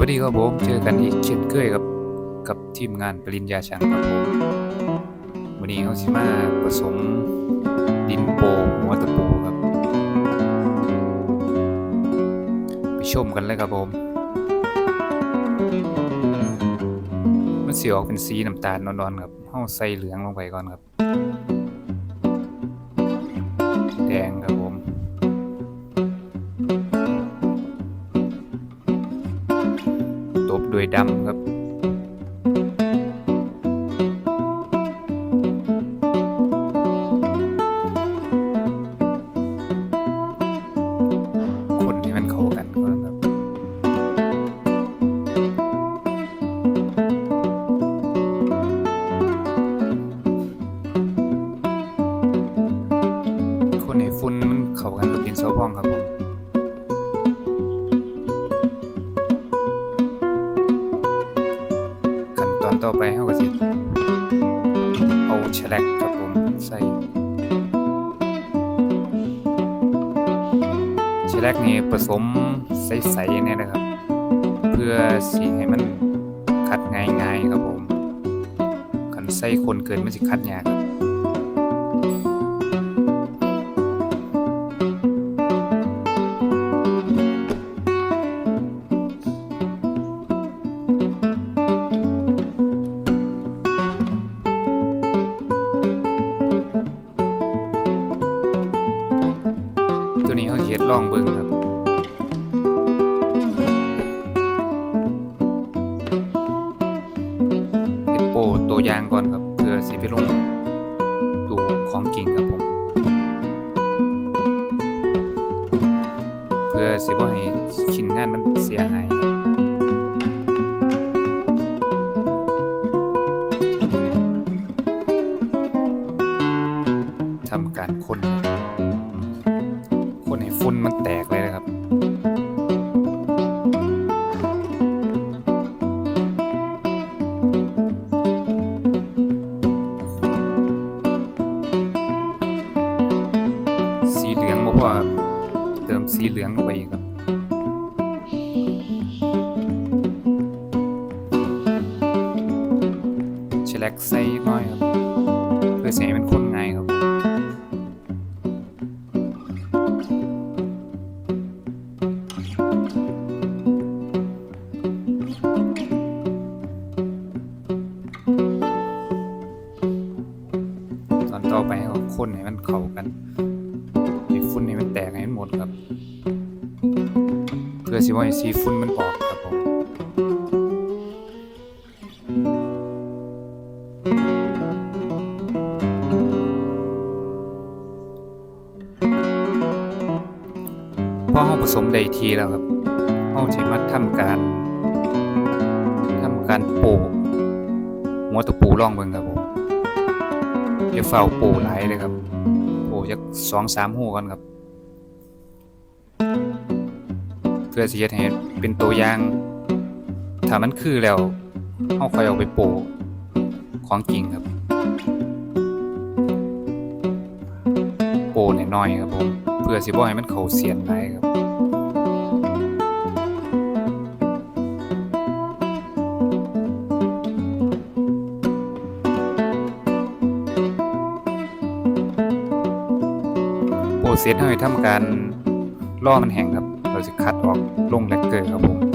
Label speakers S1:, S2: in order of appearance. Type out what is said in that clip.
S1: วัสดีครับผมเจอกันอีกเช่นเคยกับกับทีมงานปริญญาช่างครับผมวันนี้เขาสิมาผสมดินโปหัวตะปูครับ ไปชมกันเลยครับผมมันสีออกเป็นสีน้ำตาลนอนๆครับเฮาใส่เหลืองลงไปก่อนครับ แดงครับผม ตบด้วยดำครับคนที่มันเขากันก่อนครับคนให้ฝุ่นมันเข้ากันกับดินสอพองครับผม ต่อไปเขาก็สิเอาแฉลกครับผมใส่แฉลกนี่ผสมใสๆเนี่ยนะครับ เพื่อสีให้มันคัดง่ายๆครับผมคันใส่คนเกินมันสิคัดยาก ดลองเบิ่งครับเฮ็ดโปตัวยางก่อนครับเพื่อสิไปลงดูของจริงครับผมเพื่อสิบ่ให้ชิ้นงานมันเสียหายทำการคนครับ นให้ฝุ่นมันแตกเลยนะครับสีเหลืองบ่พอครับเติมสีเหลืองลงไปอีกครับแฉลกใส่อีกหน้อยครับ ต่อไปให้เนให้มันเข้ากันให้ฝุ่นให้มันแตกให้มันหมดครับ เพื่อสิว่าให้สีฝุ่นมันออกครับผมพอเราผสมได้ทีแล้วครับเราจะมาทำการทำการโปะหัวตะปูร่องเบิ่งครับผม อย่าเฝ้าปูหลายเลยครับปูจักสองสามหูก่อนครับ เพื่อสิเฮ็ดให้เป็นตัวอย่างถ้ามันคือแล้วเอาคอยเอาไปโปะของจริงครับ โปะน้อยๆครับผมเพื่อสิบ่ให้มันเขาเสียนหลครับ เสรเซสให้ทำการล่อมันแห้งครับ เราจะคัดออกลงแลกเกอร์ครับผม